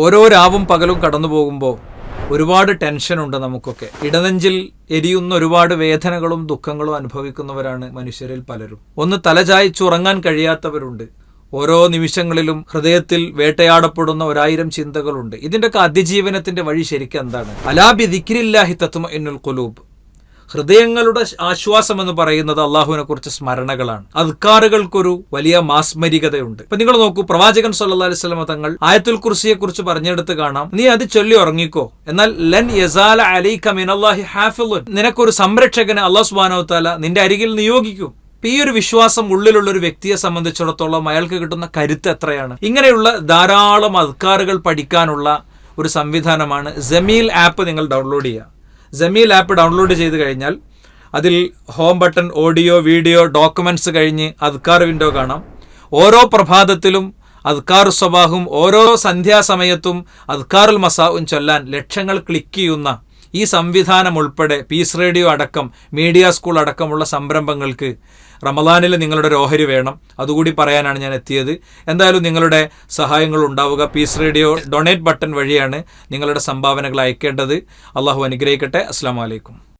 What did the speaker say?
ഓരോ രാവും പകലും കടന്നു പോകുമ്പോൾ ഒരുപാട് ടെൻഷനുണ്ട് നമുക്കൊക്കെ. ഇടനെഞ്ചിൽ എരിയുന്ന ഒരുപാട് വേദനകളും ദുഃഖങ്ങളും അനുഭവിക്കുന്നവരാണ് മനുഷ്യരിൽ പലരും. ഒന്ന് തലചായ്ച്ചുറങ്ങാൻ കഴിയാത്തവരുണ്ട്. ഓരോ നിമിഷങ്ങളിലും ഹൃദയത്തിൽ വേട്ടയാടപ്പെടുന്ന ഒരായിരം ചിന്തകളുണ്ട്. ഇതിന്റെയൊക്കെ അതിജീവനത്തിന്റെ വഴി ശരിക്കും എന്താണ്? അലാബി ദിക്രില്ലാഹി തത്വ എന്നുൽ കുലൂബ് ഹൃദയങ്ങളുടെ ആശ്വാസം എന്ന് പറയുന്നത് അള്ളാഹുവിനെ കുറിച്ച് സ്മരണകളാണ്. അദ്കാറുകൾക്കൊരു വലിയ മാസ്മരികതയുണ്ട്. ഇപ്പൊ നിങ്ങൾ നോക്കൂ പ്രവാചകൻ സല്ലാ അലൈഹി സ്വലമ തങ്ങൾ ആയത്തുൽ കുർസിയെ കുറിച്ച് പറഞ്ഞെടുത്ത് കാണാം നീ അത് ചൊല്ലി ഉറങ്ങിക്കോ. എന്നാൽ ലൻ യസാല അലൈക മിനല്ലാഹി നിനക്കൊരു സംരക്ഷകനെ അള്ളാഹു സുബാനോ താല നിന്റെ അരികിൽ നിയോഗിക്കും. ഈ ഒരു വിശ്വാസം ഉള്ളിലുള്ള ഒരു വ്യക്തിയെ സംബന്ധിച്ചിടത്തോളം അയാൾക്ക് കിട്ടുന്ന കരുത്ത് എത്രയാണ്? ഇങ്ങനെയുള്ള ധാരാളം അത്കാറുകൾ പഠിക്കാനുള്ള ഒരു സംവിധാനമാണ് ജമീൽ ആപ്പ് നിങ്ങൾ ഡൗൺലോഡ് ചെയ്യുക. ജമീൽ ആപ്പ് ഡൗൺലോഡ് ചെയ്ത് കഴിഞ്ഞാൽ അതിൽ home button audio video documents കഴിഞ്ഞ് അദ്കാർ വിൻഡോ കാണാം. ഓരോ പ്രഭാതത്തിലും അദ്കാർ സ്വഭാഹും ഓരോ സന്ധ്യാസമയത്തും അദ്കാറുൽ മസാവും ചൊല്ലാൻ ലക്ഷങ്ങൾ ക്ലിക്ക് ചെയ്യുന്ന ഈ സംവിധാനം ഉൾപ്പെടെ പീസ് റേഡിയോ അടക്കം മീഡിയ സ്കൂൾ അടക്കമുള്ള സംരംഭങ്ങൾക്ക് റമദാനിൽ നിങ്ങളുടെ ഒരു ഓഹരി വേണം. അതുകൂടി പറയാനാണ് ഞാൻ എത്തിയത്. എന്തായാലും നിങ്ങളുടെ സഹായങ്ങൾ ഉണ്ടാവുക. പീസ് റേഡിയോ ഡൊണേറ്റ് ബട്ടൺ വഴിയാണ് നിങ്ങളുടെ സംഭാവനകൾ അയക്കേണ്ടത്. അള്ളാഹു അനുഗ്രഹിക്കട്ടെ. അസ്സാം വലൈക്കും